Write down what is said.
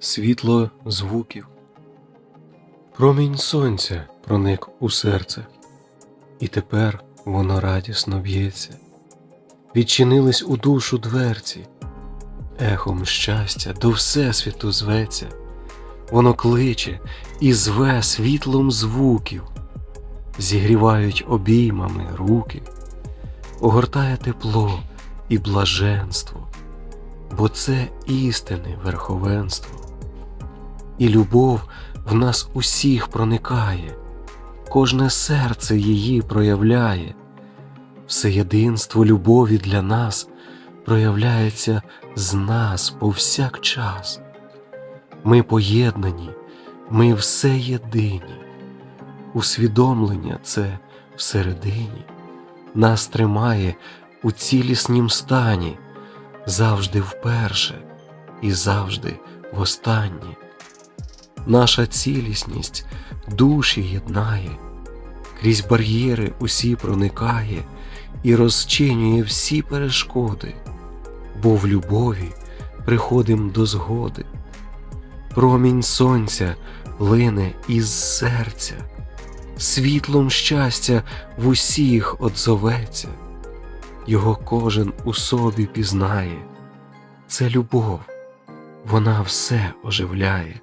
світло звуків. Промінь сонця проник у серце, і тепер воно радісно б'ється. Відчинились у душу дверці, ехом щастя до Всесвіту зветься, воно кличе і зве світлом звуків, зігрівають обіймами руки, огортає тепло і блаженство, бо це істинне верховенство, і любов в нас усіх проникає, кожне серце її проявляє, все єдинство любові для нас проявляється з нас повсякчас. Ми поєднані, ми все єдині, усвідомлення це всередині, нас тримає у ціліснім стані, завжди вперше і завжди востаннє. Наша цілісність душі єднає, крізь бар'єри усі проникає і розчинює всі перешкоди, бо в любові приходим до згоди. Промінь сонця лине із серця, світлом щастя в усіх отзоветься, його кожен у собі пізнає. Це любов, вона все оживляє.